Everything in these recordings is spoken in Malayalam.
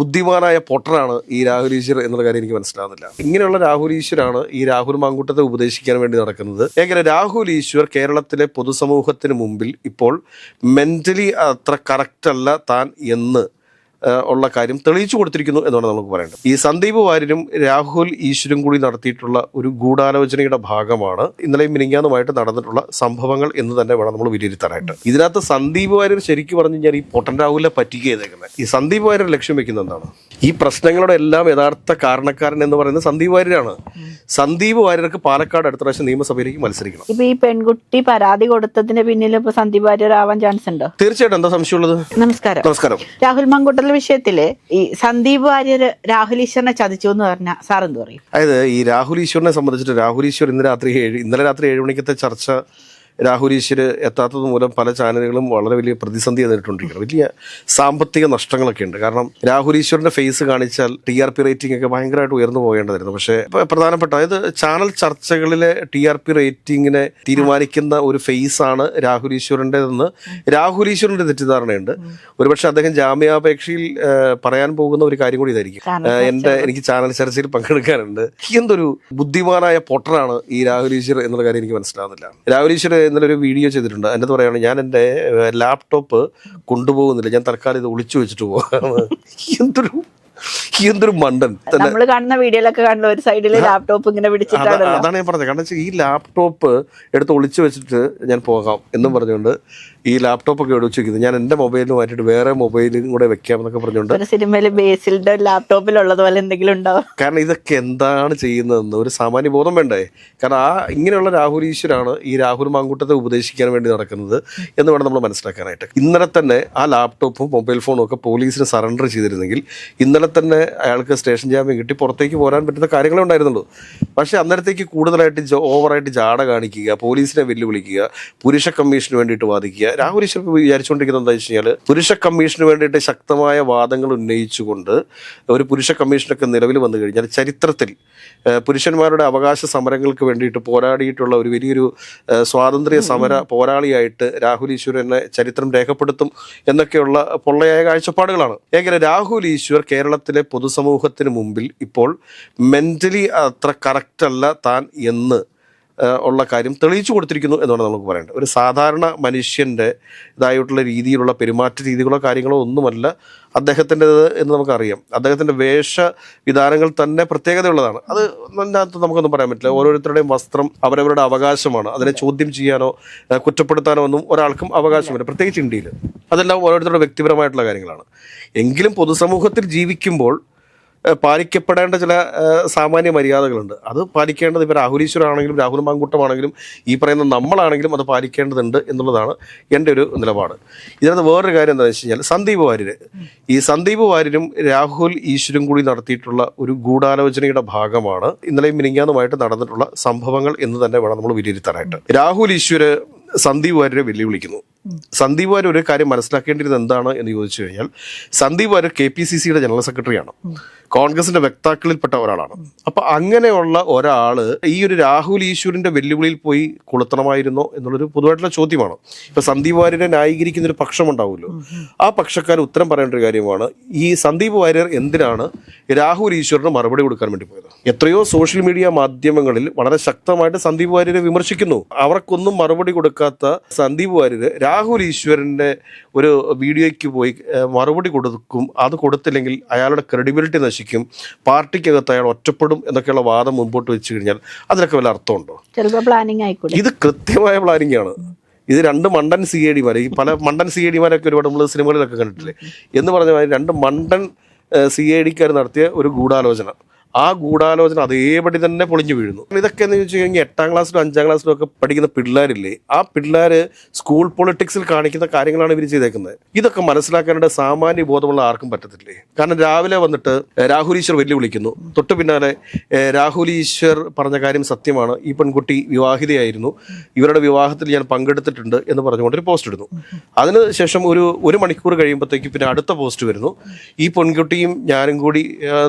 ബുദ്ധിമാനായ പൊട്ടനാണ് ഈ രാഹുൽ ഈശ്വർ എന്നുള്ള കാര്യം എനിക്ക് മനസ്സിലാകുന്നില്ല ഇങ്ങനെയുള്ള രാഹുൽ ഈശ്വരാണ് ഈ രാഹുൽ മാങ്കൂട്ടത്തെ ഉപദേശിക്കാൻ വേണ്ടി നടക്കുന്നത്. എങ്ങനെ രാഹുൽ ഈശ്വർ കേരളത്തിലെ പൊതുസമൂഹത്തിന് മുമ്പിൽ ഇപ്പോൾ മെന്റലി അത്ര കറക്റ്റ് അല്ല താൻ എന്ന് ഉള്ള കാര്യം തെളിയിച്ചു കൊടുത്തിരിക്കുന്നു എന്നാണ് നമുക്ക് പറയേണ്ടത്. ഈ സന്ദീപ് വാര്യരും രാഹുൽ ഈശ്വരും കൂടി നടത്തിയിട്ടുള്ള ഒരു ഗൂഢാലോചനയുടെ ഭാഗമാണ് ഇന്നലെയും മിനിങ്ങാനുമായിട്ട് നടന്നിട്ടുള്ള സംഭവങ്ങൾ എന്ന് തന്നെ വേണം നമ്മൾ വിലയിരുത്താനായിട്ട്. ഇതിനകത്ത് സന്ദീപ് വാര്യർ ശരിക്കും പറഞ്ഞു കഴിഞ്ഞാൽ ഈ പൊട്ടൻ രാഹുലിനെ പറ്റിക്കുക ചെയ്തേക്കുന്നത് ഈ സന്ദീപ് വാര്യർ ലക്ഷ്യം വെക്കുന്നത് എന്താണ്? ഈ പ്രശ്നങ്ങളുടെ എല്ലാം യഥാർത്ഥ കാരണക്കാരൻ എന്ന് പറയുന്നത് സന്ദീപ് വാര്യരാണ്. സന്ദീപ് വാര്യർക്ക് പാലക്കാട് അടുത്ത പ്രാവശ്യം നിയമസഭയിലേക്ക് മത്സരിക്കണം. ഇപ്പൊ ഈ പെൺകുട്ടി പരാതി കൊടുത്തതിന് പിന്നിൽ ഇപ്പൊ സന്ദീപ് വാര്യർ ആവാൻ ചാൻസ് ഉണ്ടോ? തീർച്ചയായിട്ടും. എന്താ സംശയമുള്ളത്? നമസ്കാരം. നമസ്കാരം. രാഹുൽ മങ്കുട്ടൽ വിഷയത്തിൽ ഈ സന്ദീപ് വാര്യർ രാഹുൽ ഈശ്വരനെ ചതിച്ചു എന്ന് പറഞ്ഞ സാർ എന്ത് പറയും? അതായത് ഈ രാഹുൽ ഈശ്വറിനെ സംബന്ധിച്ചിട്ട് രാഹുൽ ഈശ്വർ ഇന്ന് രാത്രി ഏഴ് ഇന്നലെ രാത്രി ഏഴ് മണിക്കത്തെ ചർച്ച രാഹുൽ ഈശ്വർ എത്താത്തത് മൂലം പല ചാനലുകളും വളരെ വലിയ പ്രതിസന്ധി നേരിട്ടുകൊണ്ടിരിക്കുന്നത് വലിയ സാമ്പത്തിക നഷ്ടങ്ങളൊക്കെ ഉണ്ട്. കാരണം രാഹുൽ ഫേസ് കാണിച്ചാൽ ടി ആർ പി റേറ്റിംഗ് ഒക്കെ ഭയങ്കരമായിട്ട് ഉയർന്നു പോകേണ്ടതായിരുന്നു. പക്ഷേ പ്രധാനപ്പെട്ട അതായത് ചാനൽ ചർച്ചകളിലെ ടി ആർ പി റേറ്റിങ്ങിനെ തീരുമാനിക്കുന്ന ഒരു ഫേസ് ആണ് രാഹുൽ ഈശ്വറിന്റെതെന്ന് രാഹുൽ ഈശ്വറിന്റെ തെറ്റിദ്ധാരണയുണ്ട്. ഒരുപക്ഷെ അദ്ദേഹം ജാമ്യാപേക്ഷയിൽ പറയാൻ പോകുന്ന ഒരു കാര്യം കൂടി ഇതായിരിക്കും. എന്റെ എനിക്ക് ചാനൽ ചർച്ചയിൽ പങ്കെടുക്കാനുണ്ട്. എന്തൊരു ബുദ്ധിമാനായ പൊട്ടറാണ് ഈ രാഹുൽ ഈശ്വർ എന്നുള്ള കാര്യം എനിക്ക് മനസ്സിലാകുന്നില്ല രാഹുൽ ഈശ്വർ ഇന്നലെ ഒരു വീഡിയോ ചെയ്തിട്ടുണ്ട്. എന്നത് പറയുകയാണ് ഞാൻ എന്റെ ലാപ്ടോപ്പ് കൊണ്ടുപോകുന്നില്ല. ഞാൻ തൽക്കാലം ഇത് ഒളിച്ചു വെച്ചിട്ട് പോകാണ് എന്തൊരു എന്തൊരു മണ്ടൻ. നമ്മൾ കാണുന്ന വീഡിയോയിലൊക്കെ കാണുന്ന ഒരു സൈഡിൽ ലാപ്ടോപ്പ് ഇങ്ങനെ അതാ- അതാണ് ഞാൻ പറഞ്ഞത്. കാരണം ഈ ലാപ്ടോപ്പ് എടുത്ത് ഒളിച്ചു വെച്ചിട്ട് ഞാൻ പോകാം എന്നും പറഞ്ഞുകൊണ്ട് ഈ ലാപ്ടോപ്പ് ഒക്കെ ഒളിച്ചു വെക്കുന്നത് ഞാൻ എന്റെ മൊബൈലിൽ മാറ്റിയിട്ട് വേറെ മൊബൈലും കൂടെ വെക്കാമെന്നൊക്കെ പറഞ്ഞുകൊണ്ട് സിനിമയിൽ ബേസിൽഡ് ലാപ്ടോപ്പിലുള്ളത് പോലെ എന്തെങ്കിലും ഉണ്ടാവും കാരണം ഇതൊക്കെ എന്താണ് ചെയ്യുന്നതെന്ന് ഒരു സാമാന്യ ബോധം വേണ്ടേ? കാരണം ആ ഇങ്ങനെയുള്ള രാഹുൽ ഈശ്വരാണ് ഈ രാഹുൽ മാങ്കൂട്ടത്തെ ഉപദേശിക്കാൻ വേണ്ടി നടക്കുന്നത് എന്ന് വേണം നമ്മൾ മനസ്സിലാക്കാനായിട്ട്. ഇന്നലെ തന്നെ ആ ലാപ്ടോപ്പും മൊബൈൽ ഫോണും ഒക്കെ പോലീസിന് സറണ്ടർ ചെയ്തിരുന്നെങ്കിൽ ഇന്നലെ തന്നെ അയാൾക്ക് സ്റ്റേഷൻ ജാമ്യം കിട്ടി പുറത്തേക്ക് പോരാൻ പറ്റുന്ന കാര്യങ്ങളേ ഉണ്ടായിരുന്നുള്ളൂ. പക്ഷേ അന്നേരത്തേക്ക് കൂടുതലായിട്ട് ഓവറായിട്ട് ജാട കാണിക്കുക പോലീസിനെ വെല്ലുവിളിക്കുക പുരുഷ കമ്മീഷന് വേണ്ടിയിട്ട് വാദിക്കുക രാഹുൽ ഈശ്വർ വിചാരിച്ചുകൊണ്ടിരിക്കുന്നത് എന്താ വെച്ച് കഴിഞ്ഞാൽ പുരുഷ കമ്മീഷന് വേണ്ടിയിട്ട് ശക്തമായ വാദങ്ങൾ ഉന്നയിച്ചുകൊണ്ട് ഒരു പുരുഷ കമ്മീഷനൊക്കെ നിലവിൽ വന്നു കഴിഞ്ഞാൽ ചരിത്രത്തിൽ പുരുഷന്മാരുടെ അവകാശ സമരങ്ങൾക്ക് വേണ്ടിയിട്ട് പോരാടിയിട്ടുള്ള ഒരു വലിയൊരു സ്വാതന്ത്ര്യ സമര പോരാളിയായിട്ട് രാഹുൽ ഈശ്വരനെ ചരിത്രം രേഖപ്പെടുത്തും എന്നൊക്കെയുള്ള പൊള്ളയായ കാഴ്ചപ്പാടുകളാണ്. എങ്ങനെ രാഹുൽ ഈശ്വർ കേരളത്തിലെ പൊതുസമൂഹത്തിന് മുമ്പിൽ ഇപ്പോൾ മെന്റലി അത്ര കറക്റ്റ് അല്ല താൻ എന്ന് ഉള്ള കാര്യം തെളിയിച്ചു കൊടുത്തിരിക്കുന്നു എന്നാണ് നമുക്ക് പറയേണ്ടത്. ഒരു സാധാരണ മനുഷ്യന്റെ ഇതായിട്ടുള്ള രീതിയിലുള്ള പെരുമാറ്റ രീതികളോ കാര്യങ്ങളോ ഒന്നുമല്ല അദ്ദേഹത്തിന്റെത് എന്ന് നമുക്കറിയാം. അദ്ദേഹത്തിന്റെ വേഷ വിധാനങ്ങൾ തന്നെ പ്രത്യേകതയുള്ളതാണ്. അത് അതിനകത്ത് നമുക്കൊന്നും പറയാൻ പറ്റില്ല. ഓരോരുത്തരുടെയും വസ്ത്രം അവരവരുടെ അവകാശമാണ്. അതിനെ ചോദ്യം ചെയ്യാനോ കുറ്റപ്പെടുത്താനോ ഒന്നും ഒരാൾക്കും അവകാശമില്ല. പ്രത്യേകിച്ച് ഇന്ത്യയിൽ. അതെല്ലാം ഓരോരുത്തരുടെ വ്യക്തിപരമായിട്ടുള്ള കാര്യങ്ങളാണ്. എങ്കിലും പൊതുസമൂഹത്തിൽ ജീവിക്കുമ്പോൾ പാലിക്കപ്പെടേണ്ട ചില സാമാന്യ മര്യാദകളുണ്ട്. അത് പാലിക്കേണ്ടത് ഇപ്പോൾ രാഹുൽ ഈശ്വരാണെങ്കിലും രാഹുൽ മാങ്കൂട്ടമാണെങ്കിലും ഈ പറയുന്ന നമ്മളാണെങ്കിലും അത് പാലിക്കേണ്ടതുണ്ട് എന്നുള്ളതാണ് എന്റെ ഒരു നിലപാട്. ഇതിനകത്ത് വേറൊരു കാര്യം എന്താണെന്ന് വെച്ച് കഴിഞ്ഞാൽ സന്ദീപ് വാര്യർ ഈ സന്ദീപ് വാര്യരും രാഹുൽ ഈശ്വരും കൂടി നടത്തിയിട്ടുള്ള ഒരു ഗൂഢാലോചനയുടെ ഭാഗമാണ് ഇന്നലെയും മിനിങ്ങാനുമായിട്ട് നടന്നിട്ടുള്ള സംഭവങ്ങൾ എന്ന് തന്നെ വേണം നമ്മൾ വിലയിരുത്താനായിട്ട്. രാഹുൽ ഈശ്വര് സന്ദീപ് വാര്യരെ വെല്ലുവിളിക്കുന്നു. സന്ദീപ് വാര്യർ ഒരു കാര്യം മനസ്സിലാക്കേണ്ടിരുന്നത് എന്താണ് എന്ന് ചോദിച്ചു കഴിഞ്ഞാൽ Sandeep Warrier K P C സിയുടെ ജനറൽ സെക്രട്ടറിയാണ്. കോൺഗ്രസിന്റെ വക്താക്കളിൽപ്പെട്ട ഒരാളാണ്. അപ്പൊ അങ്ങനെയുള്ള ഒരാൾ ഈ ഒരു രാഹുൽ ഈശ്വറിന്റെ വെല്ലുവിളിയിൽ പോയി കൊളുത്തണമായിരുന്നോ എന്നുള്ളൊരു പൊതുവായിട്ടുള്ള ചോദ്യമാണ്. ഇപ്പൊ സന്ദീപ് വാര്യരെ ന്യായീകരിക്കുന്ന ഒരു പക്ഷമുണ്ടാവുമല്ലോ ആ പക്ഷക്കാർ ഉത്തരം പറയേണ്ട ഒരു കാര്യമാണ് ഈ സന്ദീപ് വാര്യർ എന്തിനാണ് രാഹുൽ ഈശ്വറിന് മറുപടി കൊടുക്കാൻ വേണ്ടി പോയത്? എത്രയോ സോഷ്യൽ മീഡിയ മാധ്യമങ്ങളിൽ വളരെ ശക്തമായിട്ട് സന്ദീപ് വാര്യരെ വിമർശിക്കുന്നു. അവർക്കൊന്നും മറുപടി കൊടുക്കാത്ത സന്ദീപ് വാര്യര് രാഹുൽ ഈശ്വരന്റെ ഒരു വീഡിയോയ്ക്ക് പോയി മറുപടി കൊടുക്കും. അത് കൊടുത്തില്ലെങ്കിൽ അയാളുടെ ക്രെഡിബിലിറ്റി നശിക്കും. പാർട്ടിക്കകത്ത് അയാൾ ഒറ്റപ്പെടും എന്നൊക്കെയുള്ള വാദം മുൻപോട്ട് വെച്ച് കഴിഞ്ഞാൽ അതിനൊക്കെ വല്ല അർത്ഥമുണ്ടോ? പ്ലാനിങ് ആയിക്കോട്ടെ ഇത് കൃത്യമായ പ്ലാനിങ് ആണ്. ഇത് രണ്ട് മണ്ടൻ സി എ ഡിമാർ ഈ പല മണ്ടൻ സി എ ഡിമാരൊക്കെ ഒരുപാട് നമ്മൾ സിനിമകളിലൊക്കെ കണ്ടിട്ടില്ലേ? എന്ന് പറഞ്ഞ രണ്ട് മണ്ടൻ സി എ ഡിക്കാർ നടത്തിയ ഒരു ഗൂഢാലോചന. ആ ഗൂഢാലോചന അതേപടി തന്നെ പൊളിഞ്ഞു വീഴുന്നു. ഇതൊക്കെ എന്ന് വെച്ച് കഴിഞ്ഞാൽ എട്ടാം ക്ലാസ്സിലും അഞ്ചാം ക്ലാസ്സിലും ഒക്കെ പഠിക്കുന്ന പിള്ളേരില്ലേ ആ പിള്ളേർ സ്കൂൾ പൊളിറ്റിക്സിൽ കാണിക്കുന്ന കാര്യങ്ങളാണ് ഇവർ ചെയ്തേക്കുന്നത്. ഇതൊക്കെ മനസ്സിലാക്കാനായിട്ട് സാമാന്യ ബോധമുള്ള ആർക്കും പറ്റത്തില്ലേ? കാരണം രാവിലെ വന്നിട്ട് രാഹുൽ ഈശ്വർ വെല്ലുവിളിക്കുന്നു. തൊട്ട് പിന്നാലെ രാഹുൽ ഈശ്വർ പറഞ്ഞ കാര്യം സത്യമാണ്. ഈ പെൺകുട്ടി വിവാഹിതയായിരുന്നു. ഇവരുടെ വിവാഹത്തിൽ ഞാൻ പങ്കെടുത്തിട്ടുണ്ട് എന്ന് പറഞ്ഞുകൊണ്ട് ഒരു പോസ്റ്റ് ഇടുന്നു. അതിന് ശേഷം ഒരു ഒരു മണിക്കൂർ കഴിയുമ്പോഴത്തേക്ക് പിന്നെ അടുത്ത പോസ്റ്റ് വരുന്നു. ഈ പെൺകുട്ടിയും ഞാനും കൂടി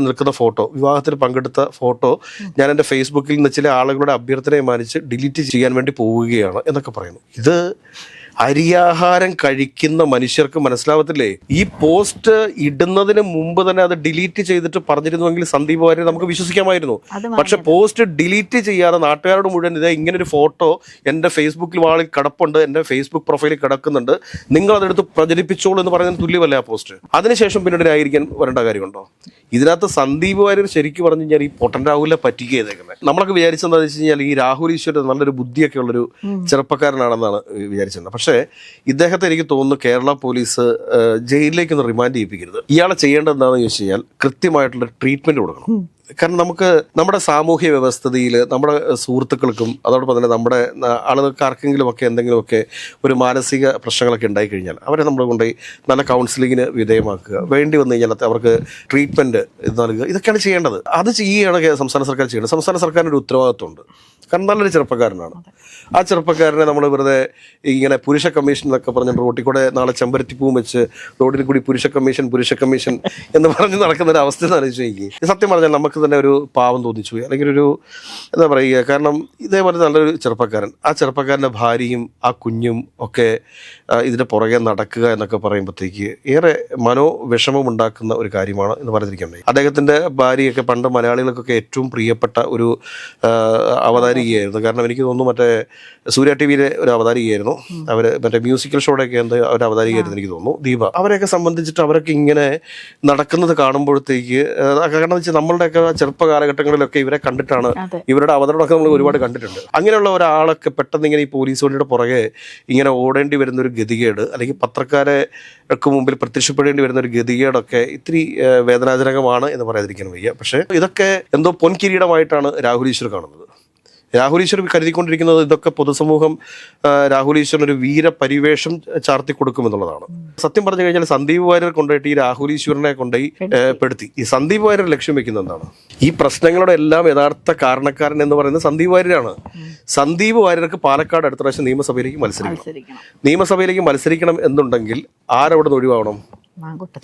നിൽക്കുന്ന ഫോട്ടോ വിവാഹത്തിൽ പങ്കെടുത്ത ഫോട്ടോ ഞാൻ എന്റെ ഫേസ്ബുക്കിൽ നിന്ന് ചില ആളുകളുടെ അഭ്യർത്ഥനയെ മാനിച്ച് ഡിലീറ്റ് ചെയ്യാൻ വേണ്ടി പോവുകയാണ് എന്നൊക്കെ പറയുന്നു. ഇത് അരിയാഹാരം കഴിക്കുന്ന മനുഷ്യർക്ക് മനസ്സിലാവത്തില്ലേ? ഈ പോസ്റ്റ് ഇടുന്നതിന് മുമ്പ് തന്നെ അത് ഡിലീറ്റ് ചെയ്തിട്ട് പറഞ്ഞിരുന്നുവെങ്കിൽ സന്ദീപ് വാര്യർ നമുക്ക് വിശ്വസിക്കാമായിരുന്നു. പക്ഷെ പോസ്റ്റ് ഡിലീറ്റ് ചെയ്യാതെ നാട്ടുകാരോട് മുഴുവൻ ഇതേ ഇങ്ങനെ ഒരു ഫോട്ടോ എന്റെ ഫേസ്ബുക്കിൽ വാളിൽ കിടപ്പുണ്ട് എന്റെ ഫേസ്ബുക്ക് പ്രൊഫൈലിൽ കിടക്കുന്നുണ്ട്. നിങ്ങൾ അതെടുത്ത് പ്രചരിപ്പിച്ചോളൂ എന്ന് പറയുന്നതിന് തുല്യമല്ലേ ആ പോസ്റ്റ്? അതിനുശേഷം പിന്നീട് ന്യായീകരിക്കാൻ വരേണ്ട കാര്യമുണ്ടോ? ഇതിനകത്ത് സന്ദീപ് വാര്യർ ശരിക്കും പറഞ്ഞു കഴിഞ്ഞാൽ ഈ പൊട്ടൻ രാഹുലിനെ പറ്റിക്കുക ചെയ്തേക്കുന്നത് നമ്മളൊക്കെ വിചാരിച്ചെന്താണെന്ന് വെച്ച് കഴിഞ്ഞാൽ ഈ രാഹുൽ ഈശ്വരൻ നല്ലൊരു ബുദ്ധിയൊക്കെ ഉള്ളൊരു ചെറുപ്പക്കാരനാണെന്നാണ് വിചാരിച്ചിരുന്നത് പക്ഷേ ഇദ്ദേഹത്തെ എനിക്ക് തോന്നുന്നു കേരള പോലീസ് ജയിലിലേക്കൊന്ന് ജയിലിലേക്ക് ഒന്ന് റിമാൻഡ് ചെയ്യിപ്പിക്കരുത്. ഇയാളെ ചെയ്യേണ്ടത് എന്താണെന്ന് ചോദിച്ചു കഴിഞ്ഞാൽ കൃത്യമായിട്ടുള്ള ട്രീറ്റ്മെന്റ് കൊടുക്കണം. കാരണം നമുക്ക് നമ്മുടെ സാമൂഹ്യ വ്യവസ്ഥതയിൽ നമ്മുടെ സുഹൃത്തുക്കൾക്കും അതോടൊപ്പം തന്നെ നമ്മുടെ ആളുകൾക്കാർക്കെങ്കിലുമൊക്കെ എന്തെങ്കിലുമൊക്കെ ഒരു മാനസിക പ്രശ്നങ്ങളൊക്കെ ഉണ്ടായിക്കഴിഞ്ഞാൽ അവരെ നമ്മൾ കൊണ്ടുപോയി നല്ല കൗൺസിലിങ്ങിന് വിധേയമാക്കുക. വേണ്ടി വന്നു കഴിഞ്ഞാൽ അവർക്ക് ട്രീറ്റ്മെന്റ് നൽകുക. ഇതൊക്കെയാണ് ചെയ്യേണ്ടത്. അത് ചെയ്യുകയാണ് സംസ്ഥാന സർക്കാർ ചെയ്യേണ്ടത്. സംസ്ഥാന സർക്കാരിന്റെ ഒരു ഉത്തരവാദിത്വമുണ്ട്. കാരണം നല്ലൊരു ചെറുപ്പക്കാരനാണ്. ആ ചെറുപ്പക്കാരനെ നമ്മൾ വെറുതെ ഇങ്ങനെ പുരുഷ കമ്മീഷൻ എന്നൊക്കെ പറഞ്ഞിട്ട് റോട്ടിൽ കൂടെ നാളെ ചെമ്പരത്തി പൂവും വെച്ച് റോഡിൽ കൂടി പുരുഷ കമ്മീഷൻ പുരുഷ കമ്മീഷൻ എന്ന് പറഞ്ഞ് നടക്കുന്ന ഒരു അവസ്ഥ ആലോചിച്ച് നോക്കി സത്യം പറഞ്ഞാൽ നമുക്ക് തന്നെ ഒരു പാവം തോന്നിച്ചു അല്ലെങ്കിൽ ഒരു എന്താ പറയുക കാരണം ഇതേപോലെ നല്ലൊരു ചെറുപ്പക്കാരൻ. ആ ചെറുപ്പക്കാരന്റെ ഭാര്യയും ആ കുഞ്ഞും ഒക്കെ ഇതിന്റെ പുറകെ നടക്കുക എന്നൊക്കെ പറയുമ്പോഴത്തേക്ക് ഏറെ മനോവിഷമം ഉണ്ടാക്കുന്ന ഒരു കാര്യമാണ് എന്ന് പറഞ്ഞിരിക്കുന്നത് അദ്ദേഹത്തിന്റെ ഭാര്യയൊക്കെ പണ്ട് മലയാളികൾക്കൊക്കെ ഏറ്റവും പ്രിയപ്പെട്ട ഒരു ആ, അവതാരികയായിരുന്നു കാരണം എനിക്ക് തോന്നുന്നു മറ്റേ സൂര്യ ടി വിയിലെ ഒരു അവതാരികയായിരുന്നു. അവർ മറ്റേ മ്യൂസിക്കൽ ഷോയുടെയൊക്കെ എന്ത് അവർ അവതാരികയായിരുന്നു എനിക്ക് തോന്നുന്നു. ദീപ അവരെയൊക്കെ സംബന്ധിച്ചിട്ട് അവരൊക്കെ ഇങ്ങനെ നടക്കുന്നത് കാണുമ്പോഴത്തേക്ക് കാരണം വെച്ചാൽ നമ്മളുടെയൊക്കെ ചെറുപ്പ കാലഘട്ടങ്ങളിലൊക്കെ ഇവരെ കണ്ടിട്ടാണ് ഇവരുടെ അവതരണമൊക്കെ നമ്മൾ ഒരുപാട് കണ്ടിട്ടുണ്ട്. അങ്ങനെയുള്ള ഒരാളൊക്കെ പെട്ടെന്ന് ഇങ്ങനെ ഈ പോലീസ് വണ്ടിയുടെ പുറകെ ഇങ്ങനെ ഓടേണ്ടി വരുന്ന ഒരു ഗതികേട് അല്ലെങ്കിൽ പത്രക്കാരെ ഒക്കെ മുമ്പിൽ പ്രത്യക്ഷപ്പെടേണ്ടി വരുന്ന ഒരു ഗതികേടൊക്കെ ഇത്തിരി വേദനാജനകമാണ് എന്ന് പറയാതിരിക്കാൻ വയ്യ. പക്ഷേ ഇതൊക്കെ എന്തോ പൊൻകിരീടമായിട്ടാണ് രാഹുൽ ഈശ്വർ കാണുന്നത്. രാഹുൽ ഈശ്വർ കരുതിക്കൊണ്ടിരിക്കുന്നത് ഇതൊക്കെ പൊതുസമൂഹം രാഹുൽ ഈശ്വരൻ ഒരു വീര പരിവേഷം ചാർത്തി കൊടുക്കുമെന്നുള്ളതാണ്. സത്യം പറഞ്ഞു കഴിഞ്ഞാൽ സന്ദീപ് വാര്യർ കൊണ്ടുപോയിട്ട് ഈ രാഹുൽ ഈശ്വരനെ കൊണ്ടുപോയി പെടുത്തി. ഈ സന്ദീപ് വാര്യർ ലക്ഷ്യം വെക്കുന്നത് എന്താണ്? ഈ പ്രശ്നങ്ങളുടെ എല്ലാം യഥാർത്ഥ കാരണക്കാരൻ എന്ന് പറയുന്നത് സന്ദീപ് വാര്യരാണ്. സന്ദീപ് വാര്യർക്ക് പാലക്കാട് അടുത്ത പ്രാവശ്യം നിയമസഭയിലേക്ക് മത്സരിക്കണം. നിയമസഭയിലേക്ക് മത്സരിക്കണം എന്നുണ്ടെങ്കിൽ ആരവിടെ നിന്ന് ഒഴിവാകണം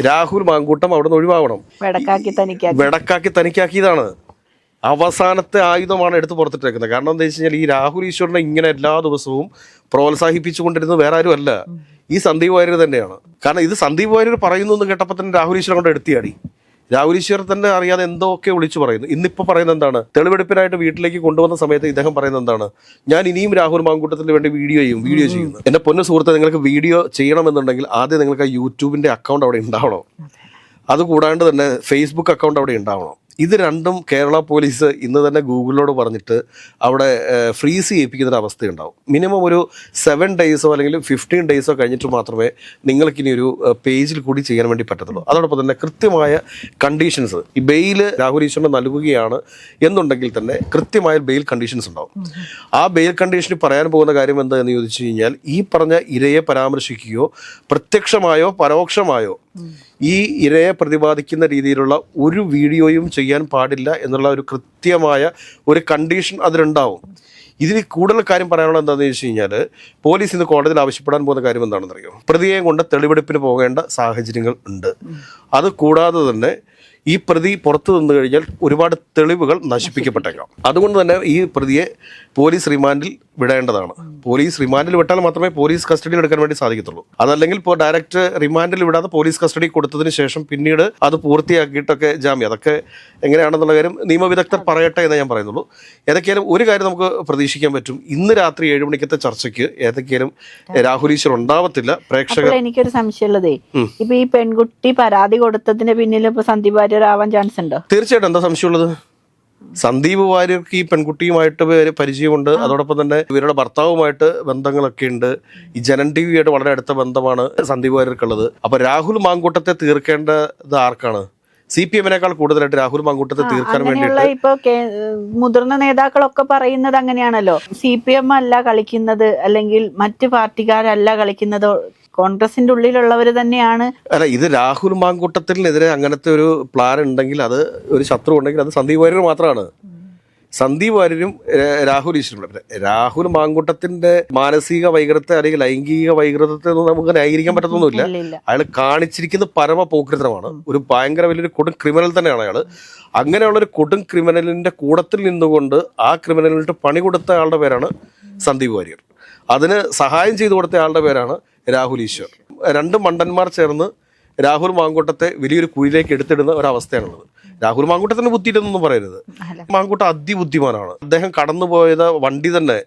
രാഹുൽ മാങ്കൂട്ടം അവിടെ നിന്ന് ഒഴിവാകണം വെടക്കാക്കി തനിക്കാക്കി. വെടക്കാക്കി തനിക്കാക്കിയതാണ്. അവസാനത്തെ ആയുധമാണ് എടുത്ത് പുറത്തിട്ടേക്കുന്നത്. കാരണം എന്താ വെച്ച് കഴിഞ്ഞാൽ ഈ രാഹുൽ ഈശ്വരനെ ഇങ്ങനെ എല്ലാ ദിവസവും പ്രോത്സാഹിപ്പിച്ചുകൊണ്ടിരുന്നത് വേറെ ആരും അല്ല. ഈ സന്ദീപ് വാര്യർ തന്നെയാണ്. കാരണം ഇത് സന്ദീപ് വാര്യർ പറയുന്നു എന്ന് കേട്ടപ്പോൾ തന്നെ രാഹുൽ ഈശ്വരൻ കൊണ്ട് എടുത്തിയാടി. രാഹുൽ ഈശ്വർ തന്നെ അറിയാതെ എന്തൊക്കെ വിളിച്ചു പറയുന്നു. ഇന്നിപ്പോൾ പറയുന്നത് എന്താണ്? തെളിവെടുപ്പിനായിട്ട് വീട്ടിലേക്ക് കൊണ്ടുവന്ന സമയത്ത് ഇദ്ദേഹം പറയുന്നത് എന്താണ്? ഞാൻ ഇനിയും രാഹുൽ മാങ്കൂട്ടത്തിന് വേണ്ടി വീഡിയോ ചെയ്യും വീഡിയോ ചെയ്യുന്നു. എന്റെ പൊന്നു സുഹൃത്തെ നിങ്ങൾക്ക് വീഡിയോ ചെയ്യണമെന്നുണ്ടെങ്കിൽ ആദ്യം നിങ്ങൾക്ക് ആ യൂട്യൂബിന്റെ അക്കൗണ്ട് അവിടെ ഉണ്ടാവണം. അതുകൂടാണ്ട് തന്നെ ഫേസ്ബുക്ക് അക്കൗണ്ട് അവിടെ ഉണ്ടാവണം. ഇത് രണ്ടും കേരള പോലീസ് ഇന്ന് തന്നെ ഗൂഗിളിനോട് പറഞ്ഞിട്ട് അവിടെ ഫ്രീസ് ചെയ്യിപ്പിക്കുന്ന ഒരു അവസ്ഥയുണ്ടാവും. മിനിമം ഒരു സെവൻ ഡേയ്സോ അല്ലെങ്കിൽ ഫിഫ്റ്റീൻ ഡേയ്സോ കഴിഞ്ഞിട്ട് മാത്രമേ നിങ്ങൾക്കിനി ഒരു പേജിൽ കൂടി ചെയ്യാൻ വേണ്ടി പറ്റത്തുള്ളൂ. അതോടൊപ്പം തന്നെ കൃത്യമായ കണ്ടീഷൻസ്. ഈ ബെയിൽ രാഹുൽ ഈശ്വരന് നൽകുകയാണ് എന്നുണ്ടെങ്കിൽ തന്നെ കൃത്യമായ ബെയിൽ കണ്ടീഷൻസ് ഉണ്ടാവും. ആ ബെയിൽ കണ്ടീഷനിൽ പറയാൻ പോകുന്ന കാര്യം എന്താണെന്ന് ചോദിച്ചു കഴിഞ്ഞാൽ ഈ പറഞ്ഞ ഇരയെ പരാമർശിക്കുകയോ പ്രത്യക്ഷമായോ പരോക്ഷമായോ ഈ ഇരയെ പ്രതിപാദിക്കുന്ന രീതിയിലുള്ള ഒരു വീഡിയോയും ചെയ്യാൻ പാടില്ല എന്നുള്ള ഒരു കൃത്യമായ ഒരു കണ്ടീഷൻ അതിലുണ്ടാവും. ഇതിൽ കൂടുതൽ കാര്യം പറയാനുള്ള എന്താണെന്ന് വെച്ച് കഴിഞ്ഞാൽ പോലീസ് ഇന്ന് കോടതിയിൽ ആവശ്യപ്പെടാൻ പോകുന്ന കാര്യം എന്താണെന്നറിയോ? പ്രതിയെ കൊണ്ട് തെളിവെടുപ്പിന് പോകേണ്ട സാഹചര്യങ്ങൾ ഉണ്ട്. അത് കൂടാതെ തന്നെ ഈ പ്രതി പുറത്തു നിന്ന് കഴിഞ്ഞാൽ ഒരുപാട് തെളിവുകൾ നശിപ്പിക്കപ്പെട്ടേക്കാം. അതുകൊണ്ട് തന്നെ ഈ പ്രതിയെ പോലീസ് റിമാൻഡിൽ വിടേണ്ടതാണ്. പോലീസ് റിമാൻഡിൽ വിട്ടാൽ മാത്രമേ പോലീസ് കസ്റ്റഡിയിൽ എടുക്കാൻ വേണ്ടി സാധിക്കത്തുള്ളൂ. അതല്ലെങ്കിൽ ഇപ്പോൾ ഡയറക്റ്റ് റിമാൻഡിൽ വിടാതെ പോലീസ് കസ്റ്റഡി കൊടുത്തതിന് ശേഷം പിന്നീട് അത് പൂർത്തിയാക്കിയിട്ടൊക്കെ ജാമ്യം. അതൊക്കെ എങ്ങനെയാണെന്നുള്ള കാര്യം നിയമവിദഗ്ധർ പറയട്ടെ എന്ന് ഞാൻ പറയുന്നുള്ളൂ. ഏതൊക്കെയാലും ഒരു കാര്യം നമുക്ക് പ്രതീക്ഷിക്കാൻ പറ്റും. ഇന്ന് രാത്രി ഏഴ് മണിക്കത്തെ ചർച്ചയ്ക്ക് ഏതൊക്കെയാലും രാഹുൽ ഈശ്വർ ഉണ്ടാവത്തില്ല. പ്രേക്ഷകർ എനിക്കൊരു സംശയമുള്ളതേ ഇപ്പൊ ഈ പെൺകുട്ടി പരാതി കൊടുത്തതിന് പിന്നിൽ ഇപ്പൊ സന്ദീപ് ആവാൻ ചാൻസ് ഉണ്ടോ? തീർച്ചയായിട്ടും. എന്താ സംശയമുള്ളത്? സന്ദീപ് വാര്യർക്ക് ഈ പെൺകുട്ടിയുമായിട്ട് പേര് പരിചയമുണ്ട്. അതോടൊപ്പം തന്നെ ഇവരുടെ ഭർത്താവുമായിട്ട് ബന്ധങ്ങളൊക്കെ ഉണ്ട് ഈ ജനൻ ടി വിയായിട്ട് വളരെ അടുത്ത ബന്ധമാണ് സന്ദീപ് വാര്യർക്കുള്ളത്. അപ്പൊ രാഹുൽ മാങ്കൂട്ടത്തെ തീർക്കേണ്ടത് ആർക്കാണ്? സി പി എമ്മിനേക്കാൾ കൂടുതലായിട്ട് രാഹുൽ മാങ്കൂട്ടത്തെ തീർക്കാൻ വേണ്ടി ഇപ്പൊ മുതിർന്ന നേതാക്കളൊക്കെ പറയുന്നത് അങ്ങനെയാണല്ലോ. സി പി എം അല്ല കളിക്കുന്നത് അല്ലെങ്കിൽ മറ്റ് പാർട്ടിക്കാരല്ല കളിക്കുന്നത് കോൺഗ്രസിന്റെ ഉള്ളിലുള്ളവർ തന്നെയാണ്. അല്ല ഇത് രാഹുൽ മാങ്കൂട്ടത്തിനെതിരെ അങ്ങനത്തെ ഒരു പ്ലാൻ ഉണ്ടെങ്കിൽ അത് ഒരു ശത്രു ഉണ്ടെങ്കിൽ അത് സന്ദീപ് വാര്യർ മാത്രമാണ് സന്ദീപ് വാര്യരും രാഹുൽ ഈശ്വരനും. രാഹുൽ മാങ്കൂട്ടത്തിന്റെ മാനസിക വൈകൃതത്തെ അല്ലെങ്കിൽ ലൈംഗിക വൈകൃതത്തെ ഒന്നും നമുക്ക് ന്യായീകരിക്കാൻ പറ്റത്തൊന്നുമില്ല. അയാൾ കാണിച്ചിരിക്കുന്ന പരമ പോക്രിതമാണ്. ഒരു ഭയങ്കര വലിയൊരു കൊടും ക്രിമിനൽ തന്നെയാണ് അയാൾ. അങ്ങനെയുള്ള ഒരു കൊടും ക്രിമിനലിന്റെ കൂടത്തിൽ നിന്നുകൊണ്ട് ആ ക്രിമിനലിന്റെ പണി കൊടുത്ത ആളുടെ പേരാണ് സന്ദീപ് വാര്യർ. അതിന് സഹായം ചെയ്തു കൊടുത്ത ആളുടെ പേരാണ് രാഹുൽ ഈശ്വർ. രണ്ട് മണ്ടന്മാർ ചേർന്ന് രാഹുൽ മാങ്കൂട്ടത്തെ വലിയൊരു കുഴിയിലേക്ക് എടുത്തിടുന്ന ഒരവസ്ഥയാണുള്ളത്. രാഹുൽ മാങ്കൂട്ടത്തിന് ബുദ്ധിയില്ലെന്നൊന്നും പറയരുത്. മാങ്കൂട്ട അതിബുദ്ധിമാനാണ്. അദ്ദേഹം കടന്നുപോയത് വണ്ടി തന്നെ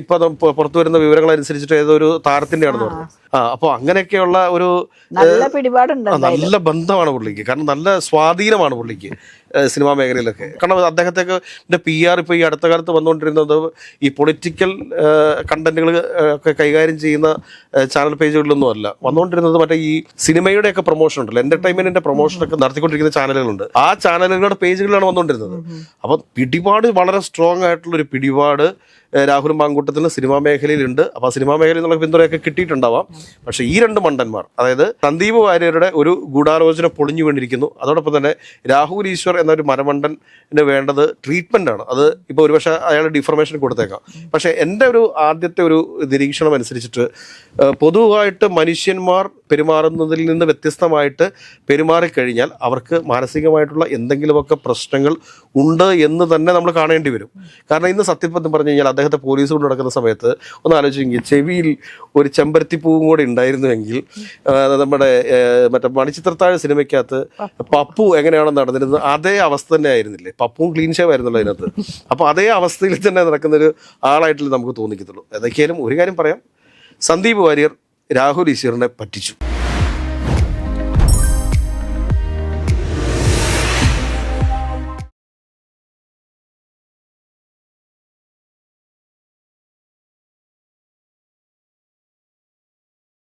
ഇപ്പൊ പുറത്തു വരുന്ന വിവരങ്ങൾ അനുസരിച്ചിട്ട് ഏതൊരു താരത്തിന്റെ ആണെന്ന് പറഞ്ഞു. ആ അപ്പൊ അങ്ങനെയൊക്കെയുള്ള ഒരു നല്ല പിടിപാടുണ്ട് നല്ല ബന്ധമാണ് പുള്ളിക്ക്. കാരണം നല്ല സ്വാധീനമാണ് പുള്ളിക്ക് സിനിമാ മേഖലയിലൊക്കെ. കാരണം അദ്ദേഹത്തെ പി ആർ ഇപ്പോൾ ഈ അടുത്ത കാലത്ത് വന്നുകൊണ്ടിരുന്നത് ഈ പൊളിറ്റിക്കൽ കണ്ടന്റുകൾ ഒക്കെ കൈകാര്യം ചെയ്യുന്ന ചാനൽ പേജുകളിലൊന്നും അല്ല. വന്നുകൊണ്ടിരുന്നത് മറ്റേ ഈ സിനിമയുടെ ഒക്കെ പ്രൊമോഷൻ ഉണ്ടല്ലോ. എന്റർടൈൻമെന്റിന്റെ പ്രൊമോഷൻ ഒക്കെ നടത്തിക്കൊണ്ടിരിക്കുന്ന ചാനലുകളുണ്ട്. ആ ചാനലുകളുടെ പേജുകളിലാണ് വന്നുകൊണ്ടിരുന്നത്. അപ്പം പിടിപാട് വളരെ സ്ട്രോങ് ആയിട്ടുള്ള ഒരു പിടിപാട് രാഹുൽ മാങ്കൂട്ടത്തിന് സിനിമാ മേഖലയിലുണ്ട്. അപ്പോൾ സിനിമാ മേഖലയിൽ നിന്നുള്ള പിന്തുണയൊക്കെ കിട്ടിയിട്ടുണ്ടാവാം. പക്ഷേ ഈ രണ്ട് മണ്ടന്മാർ അതായത് സന്ദീപ് വാര്യരുടെ ഒരു ഗൂഢാലോചന പൊളിഞ്ഞു വീണിരിക്കുന്നു. അതോടൊപ്പം തന്നെ രാഹുൽ ഈശ്വർ എന്നൊരു മരമണ്ടന് വേണ്ടത് ട്രീറ്റ്മെന്റ് ആണ്. അത് ഇപ്പോൾ ഒരുപക്ഷെ അയാൾ ഡിഫർമേഷൻ കൊടുത്തേക്കാം. പക്ഷേ എന്റെ ഒരു ആദ്യത്തെ ഒരു നിരീക്ഷണം അനുസരിച്ചിട്ട് പൊതുവായിട്ട് മനുഷ്യന്മാർ പെരുമാറുന്നതിൽ നിന്ന് വ്യത്യസ്തമായിട്ട് പെരുമാറിക്കഴിഞ്ഞാൽ അവർക്ക് മാനസികമായിട്ടുള്ള എന്തെങ്കിലുമൊക്കെ പ്രശ്നങ്ങൾ ഉണ്ട് എന്ന് തന്നെ നമ്മൾ കാണേണ്ടി വരും. കാരണം ഇന്ന് സത്യപഥം പറഞ്ഞു കഴിഞ്ഞാൽ അദ്ദേഹത്തെ പോലീസ് കൊണ്ട് നടക്കുന്ന സമയത്ത് ഒന്ന് ആലോചിച്ചെങ്കിൽ ചെവിയിൽ ഒരു ചെമ്പരത്തിപ്പൂവും കൂടെ ഉണ്ടായിരുന്നുവെങ്കിൽ നമ്മുടെ മറ്റേ മണിച്ചിത്രത്താഴ് സിനിമയ്ക്കകത്ത് പപ്പു എങ്ങനെയാണ് നടന്നിരുന്നത് അതേ അവസ്ഥ തന്നെ ആയിരുന്നില്ലേ? പപ്പും ക്ലീൻ ഷേവ് ആയിരുന്നല്ലോ അതിനകത്ത്. അപ്പോൾ അതേ അവസ്ഥയിൽ തന്നെ നടക്കുന്നൊരു ആളായിട്ടല്ലേ നമുക്ക് തോന്നിക്കത്തുള്ളൂ. ഏതൊക്കെയാലും ഒരു കാര്യം പറയാം. സന്ദീപ് വാര്യർ രാഹുൽ ഈശ്വറിനെ പറ്റിച്ചു.